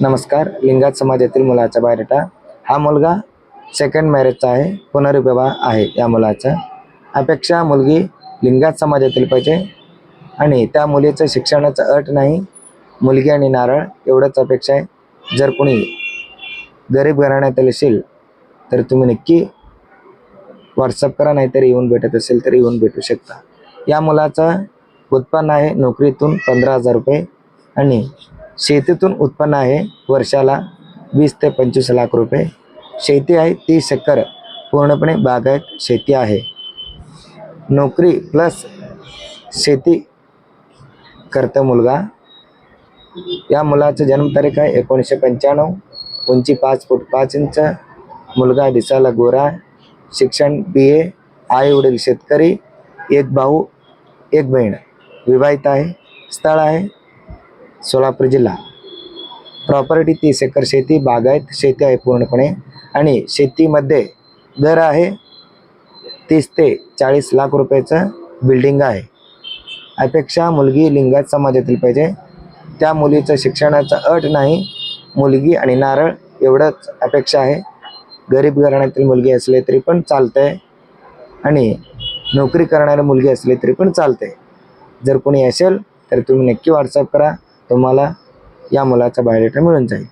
नमस्कार लिंगात समाजातील मुलाचा बायोडेटा हा मुलगा सेकंड मॅरेजचा आहे पुनर्विवाह आहे या मुलाचा. अपेक्षा मुलगी लिंगात समाजातील पाहिजे आणि त्या मुलीचं शिक्षणाचं अट नाही. मुलगी आणि नारळ एवढंच अपेक्षा आहे. जर कोणी गरीब घराण्यातील असेल तर तुम्ही नक्की व्हॉट्सअप करा नाहीतर येऊन भेटत असेल तर येऊन भेटू शकता. या मुलाचं उत्पन्न आहे नोकरीतून पंधरा हजार रुपये आणि शेतीतून उत्पन्न आहे वर्षाला वीस ते पंचवीस लाख रुपये. शेती आहे तीस एकर. पूर्णपणे बागायत शेती आहे. नोकरी प्लस शेती करता मुलगा. या मुलाचं जन्मतारीख आहे एकोणीसशे पंच्याण्णव. उंची पाच फूट पाच इंच. मुलगा दिसायला गोरा शिक्षण बी ए आई वडील शेतकरी एक भाऊ एक बहीण. विवाहित आहे. स्थळ आहे. सोलापूर जिल्हा. प्रॉपर्टी तीस एकर शेती बागायत शेती आहे पूर्णपणे. आणि शेतीमध्ये दर आहे तीस ते चाळीस लाख रुपयाचं बिल्डिंग आहे. अपेक्षा मुलगी लिंगायत समाजातील पाहिजे. त्या मुलीचं शिक्षणाचा अट नाही. मुलगी आणि नारळ एवढंच अपेक्षा आहे. गरीब घराण्यातील मुलगी असली तरी पण चालतंय. आणि नोकरी करणारी मुलगी असली तरी पण चालते जर कोणी असेल तर तुम्ही नक्की व्हॉट्सअप करा. तुम्हाला या मुलाचा बायोडेटा मिळून जाईल.